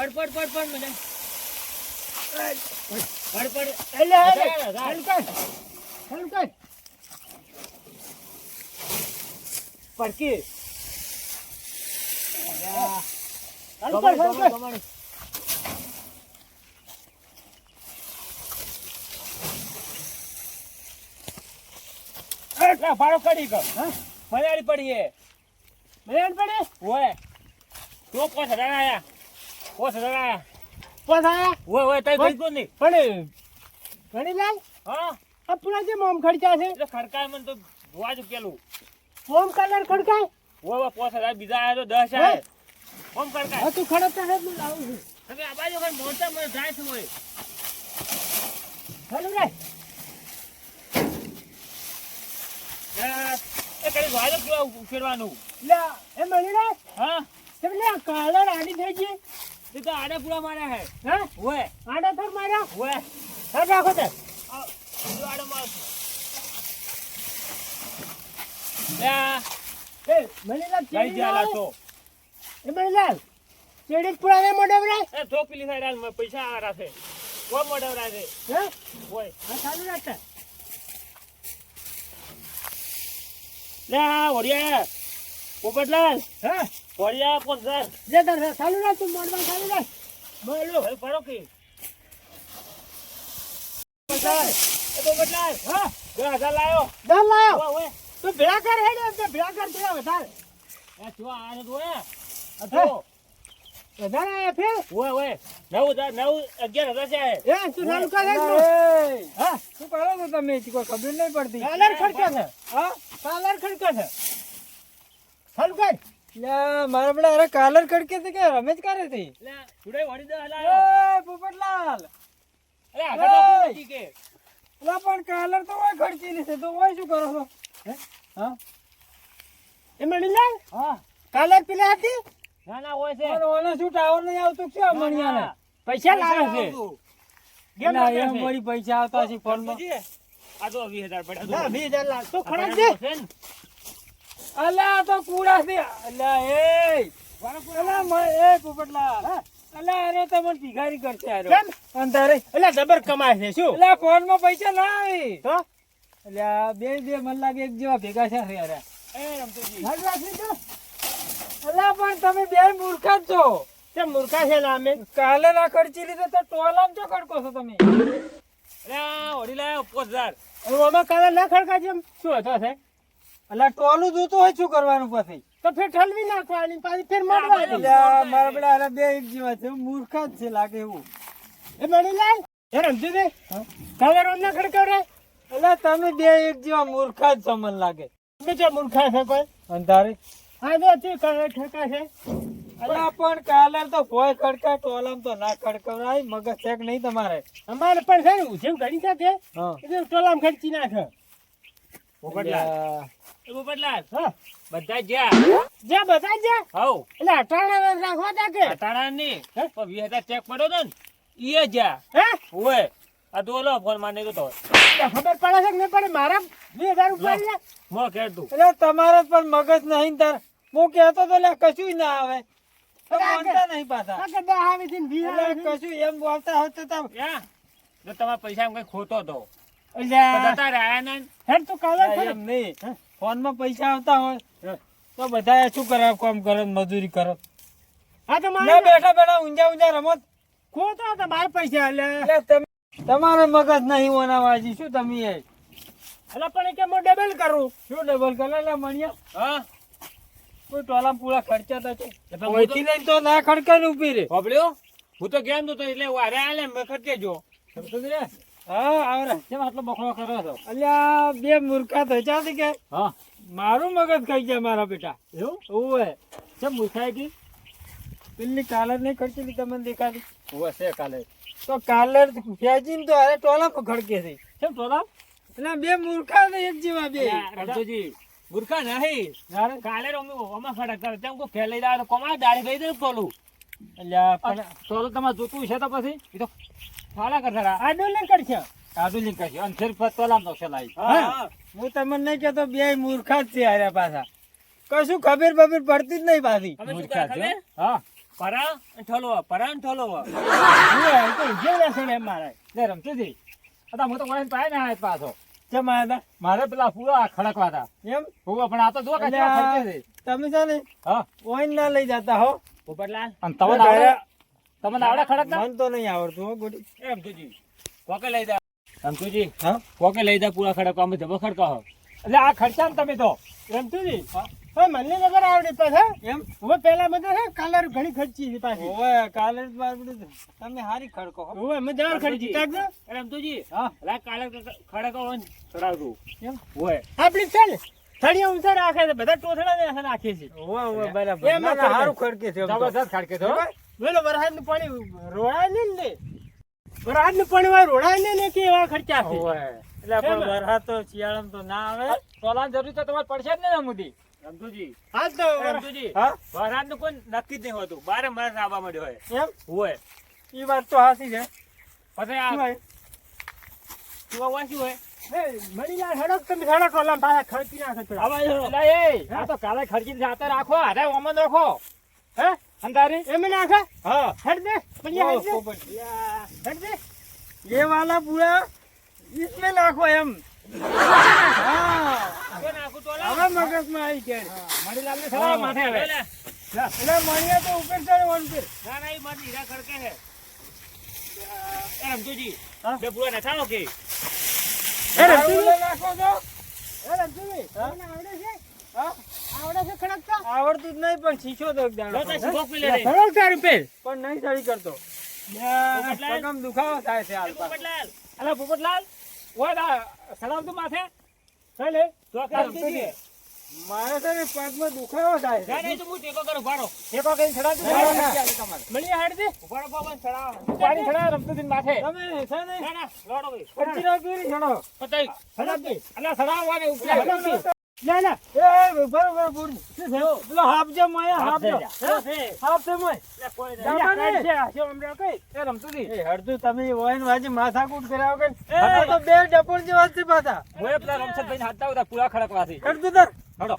પડ પડ પડ પડ મને પડ પડ. એટલે. હલકર હલકર પડકી. કમાણી, એટલા ફાળો કરી કર મજાડી પડી એ પડે? ઓય. તો પોસ હજાર આયા. પોસ આયા પધાયા ઓય ઓય તઈ ગઈ કોની પણ ગણીલાલ હા આપણા જે મોમ ખર્ચા છે એટલે ખડકાય મન તો જોવા જ કેલું મોમ કલર ખડકાય ઓય ઓય પોસ હજાર બીજા આયા તો 10 આયા મોમ ખડકાય હા તું ખડકતા હે હું લાવું છું હવે આ બાજુ કઈ મોટા મને જાય છે ઓય ચાલુ રે એ કઈ વાજો કેવા ઉફેરવાનું લે એ મળી રે હા તમને આ કાલર આડી થઈ ગઈ એ તો આડા પૂરા માર્યા હે. હા? ઓય આડા થર માર્યા? ઓય થર રાખો તે. આ બીજો આડો લ્યા, એ મણીલાલ ચેડી જા લાવ. લાતો. એ મણીલાલ ચેડી પુરા ને મોઢે રે એ તો પેલી સાઈડ મેં પૈસા આરા છે. કોઈ મોઢવરા છે? હે? ઓય હા ચાલુ રાખતા લ્યા, વડિયા પોપટલાલ હા? વડિયા પોસ સર જે તાર ચાલુ રાખ તું મોડમાં ચાલુ રાખ. બોલો હવે ફરો કે. પોપટલાલ. એ પોપટલાલ હા? દસ હજાર લાયો. દમ લાયો? તું ભેળા કર હેડે તો ભેળા કર થોડા વધારે. એ જો આ ને તો એ. આ વધારે આયા ફેર? ઓય ઓય નવ હજાર નવ અગિયાર હજાર છે. એ તું ચાલુ કર હા? શું કરો છો તમે? કોઈ ખબર નહીં પડતી. કાલર ખડકે છે. હા? કાલર ખડકે છે. ચાલુ કર મારા પેલા અરે કાલર કડકે છે કે રમેજ કરે છે? વડી દસ લાયો એ પોપટલાલ. અરે આગળ તો કે. અલા, પણ કાલર તો ઓય ખડકી છે તો ઓય શું કરો છો? હે? હા? એ મણીલાલ હા. કાલર પેલા હતી? ના ના ઓય છે. પણ ઓને શું ટાવર નહીં આવતું કે મણિયાને પૈસા લાવે છે. કેમ ના, લાગે એમ મારી વળી પૈસા આવતા છે ફોનમાં. આ તો વીસ હજાર પડ્યા ના, તો. વીસ હજાર લાખ તો આ ખરા છે. અલ્યા તો કુડા છે અલ્યા એ. અલ્યા અરે તમને ભિખારી કરશે અરે? અંધારે? એટલે જબર કમાય છે શું? અલ્યા ફોનમાં પૈસા ના આવે. તો? અલ્યા બે બે મન લાગે એક જેવા ભેગા છે અરે. એ રમતુજી. અલ્યા પણ તમે બે મૂર્ખા જ છો. તે મૂર્ખા છે ના અમે? કાલે ના ખર્ચી લીધો તો ટોલામ ચો ખડકો છો તમે? અલ્યા, ઓડી લાયા હજાર. હવે ના ખડકા છે શું હતો છે અલ્યા ટોલું જોતું હોય શું કરવાનું પછી? તો ફેર ઠલવી નાખવાની પાછી ફેર મળવાની મારા બધા અરે બે એક જેવા છે મૂર્ખા જ છે લાગે એવું. એ મણીલાલ એ રમજો દે. કાલર ના ખડકાવડે એટલે તમે બે એક જેવા મૂર્ખા જ છો મને લાગે. બીજા મૂર્ખા છે કોઈ. અંધારે. હા જો તું કાલર ઠેકા છે. અરે પણ કાલે તો કોઈ ખડકા ટોલામ તો ના ખડકવરાય મગજ છે નહીં તમારે. અમારે પણ છે ને ઉજેમ ઘડી સાથે. હા. ટોલામ ખર્ચી નાખે. પોપટલાલ. એ પોપટલાલ, હા બધા જ્યાં. જ્યાં બધા જ્યાં હઉ. એટલે અટાણા રાખવા તા કે અટાણા ની. પણ વીસ હજાર ચેક પડ્યો તો ને, ઈએ જ્યાં. હે ઓય. આ તો ઓલો ફોન તો. તો ખબર પડે છે કે નહીં પડે મારા વીસ હજાર ઉપર લે મો તું. અલ્યા તમારે પણ મગજ નહીં તાર હું કહેતો તો લ્યા કશું ના આવે નહીં પાછા કે એટલે. કશું એમ બોલતા હોય તો તમે ક્યાં? જો તમારા પૈસા એમ કઈ ખોટો તો અલ્યા, બધા તારે આયા ને? હેડ તું કાલર ના, ખરી. એમ નહીં. ફોનમાં પૈસા આવતા હોય તો બધા શું કરે કામ કરો મજૂરી કરો? બેઠા બેઠા ઊંઝા ઊંઝા રમત. ખોટો હતો? મારા પૈસા તમારે મગજ નહીં ઓનાવાજી શું તમે એટલે પણ એ કે હું ડબલ કરું. શું ડબલ કરે? એટલે મણિયા. હા? કોઈ ટોલા પૂરા ખર્ચા તો છે એટલે હું કોઈથી લઈને તો ના ખડકા ને ઊભી રે હું તો કેમ તો એટલે વારે આલે મેં ખર્ચે જો સમજો? હા આવરે કેમ આટલો બખડો કરો છો? અલ્યા બે મૂર્ખા તો ચાલતી કે? હા. મારું મગજ ખાઈ ગયા મારા બેટા. એવું? ઓવે કેમ મૂર્ખાઈ ગઈ પેલી કાલર નહીં ખર્ચેલી તમને દેખાડી ઓવે છે કાલે તો કાલર ફેજીને તો અરે ટોલા ખડકે છે. કેમ ટોલા એટલે બે મૂર્ખા ને એક જેવા બે. રમતોજી મૂર્ખા નહીં. કાલે અમે ઓમાં ખડા કરે. તેમ કોઈ ખેલ લઈ કોમા દાડી ગઈ દે તોલું અલ્યા પણ તોલું તમારે જોતું છે તો પછી? એ તો નહીં કરશે અને સિર્ફ તોલામ તો ખેલાઈ હું. તમને નહીં કહેતો બે મૂર્ખા જ છે હાર્યા પાછા. કશું ખબર બબર પડતી જ નહીં પાછી. મૂર્ખા છે? હા. પરા અને પરા અને હું તો ઊંઘે ના ને એમ મારે. લે રમતુજી. અતા હું તો મને પાય ને આયા પાછો. કેમ આયા મારે પેલા પૂરા ખડકવા હતા એમ? હું પણ આ તો જો તમે છે ને હા. ઓઈન ના લઈ જતા હો. પોપટલાલ અને તમને આવડે ખડકતા મન તો નહીં આવડતું હો ગોડી. એમ તુજી કોકે લઈ જા. રમતુજી હા? કોકે લઈ જા પૂરા ખડકો અમે જબો ખડકો હો. એટલે આ ખર્ચા ને તમે તો. રમતુજી હા. મને નગર આવડે પાછા. એમ? હવે પેલા બધા હે કાલર ઘણી ખર્ચી હતી પાછી. ઓય કાલર જ માર તમે હારી ખડકો હો. હવે મેં જરા ખર્ચી. એ રમતુજી હા. લા કાલર ખડકો હોય ને ચડાવતું એમ? ઓય આપણી છે થળિયા ઊંચા રાખે છે બધા ટોથડા રાખે છે. ઓવે ઓવે બરાબર. એમ ખડકે. હારું ખડકે છે જબરદસ્ત ખડકે છે. બોલો વરસાદનું પાણી રોડાય ને ને? વરસાદનું પાણી વાળું રોડાય ને ને કે એવા ખર્ચા છે? એટલે પણ. વરસાદ તો શિયાળામાં તો ના આવે. સોલા જરૂર તો તમારે પડશે જ ને રમુદી રમતુજી. હાલ તો રમતુજી વરસાદનું કોઈ નક્કી જ નહીં હોતું. બારે માસ આવવા હોય. એમ? હોય એ વાત તો હાસી છે. પછી આ હોય? શું શું હોય? ખર્ચી નાખો તો કાલે ખડકી જાતે રાખો અરે ઓમન રાખો. હે અંધારી એમ નાખે હા હેડ દે મળી ઓ, હેડ દે પોપટ. હેડ દે ये वाला पूरा इसमें नाखो एम हाँ શું નાખું તો લાવ. હવે મગજમાં આવી કે મણીલાલ ને સલાહ માથે હવે લે, લે. એટલે મણિયા તો ઉપર ચડે વન પર ના ના એ મારી હીરા ખડકે છે એ રમતુજી હા? બે પૂરા નથાણો કે એ રમતુજી નાખો તો એ રમતુજી તમને આવડે છે આવડતું જ નહીં પણ શીખો તો એક દાડો. સરળ તારું પેલ પણ નહીં સારી કરતો. પગમ દુખાવો થાય છે હાલ અલા પોપટલાલ ઓય સલામ તો માથે ચાલે તો કે રમતુજી. મારે તો ને પગમાં દુખાવો થાય છે નહીં તો હું ટેકો કરું, ભાડો. ટેકો કરીને. ના. તમારે. મળી હાડ દે ઉભાડો પવન ચડાવો. પાણી ચડાવ રમતો દિન માથે તમે છે ને લોડો ભાઈ. પચી રાખી નહીં ચડો પતાઈ. હડક દે અલા સડાવવાને ઉપર હડક દે ના ના. એ બરોબર પેલો મોય છે? મોય કઈ એ રમતું દી એ તમે ઓઈન વાજી માથાકૂટ વગર તો બે ડપોર જેવા છે પાછા. હું પેલા રમશદભાઈને હાથ દાવ તા પૂરા ખડકવાથી. હડતું તાર હડો.